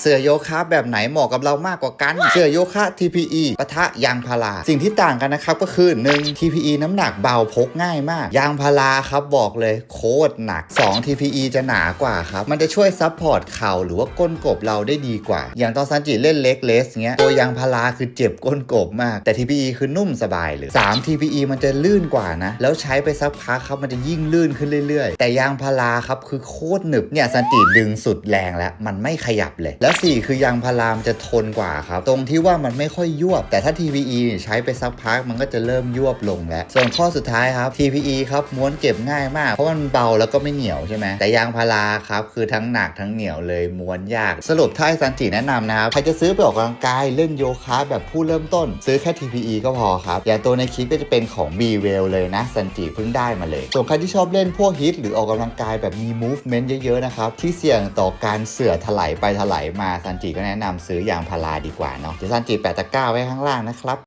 เสื้อโยคะแบบไหนเหมาะกับเรามากกว่ากัน เสื้อโยคะ TPE ปะทะยางพารา สิ่งที่ต่างกันนะครับก็คือ 1 TPE น้ำหนักเบาพกง่ายมาก ยางพาราครับบอกเลยโคตรหนัก 2 TPE จะหนากว่าครับ มันจะช่วยซับพอร์ตเข่าหรือว่าก้นกบเราได้ดีกว่า อย่างตอนซันจิเล่นเล็กเลสเงี้ย ตัวยางพาราคือเจ็บก้นกบมาก แต่ TPE คือนุ่มสบายเลย 3 TPE มันจะลื่นกว่านะ แล้วใช้ไปสักพักครับมันจะยิ่งลื่นขึ้นเรื่อย ๆ แต่ยางพาราครับคือโคตรหนึบเนี่ยซันจิดึงสุดแรงแล้วมันไม่ขยับเลยแล้ว4คือยางพารามจะทนกว่าครับ ตรงที่ว่ามันไม่ค่อยยวบ แต่ถ้า TPE ใช้ไปสักพักมันก็จะเริ่มยวบลงแล้ว ส่วนข้อสุดท้ายครับ TPE ครับม้วนเก็บง่ายมาก เพราะมันเบาแล้วก็ไม่เหนียวใช่ไหมแต่ยางพาราครับคือทั้งหนักทั้งเหนียวเลยม้วนยาก สรุปถ้าซันจิแนะนำนะครับใครจะซื้อไปออกกำลังกายเล่นโยคะแบบผู้เริ่มต้น ซื้อแค่ TPE ก็พอครับอย่างตัวในคลิปก็จะเป็นของ B w e l l เลยนะซันจิเพิ่งได้มาเลย ส่วนใครที่ชอบเล่นพวกฮิตหรือออกกำลังกายแบบมี movement เยอะๆนะครับที่เสี่ยงต่อการเสื่อถลายไปถลายมาซันจิก็แนะนำซื้อยางพาราดีกว่าเนาะเดี๋ยวซันจิแปะตะกร้าไว้ข้างล่างนะครับ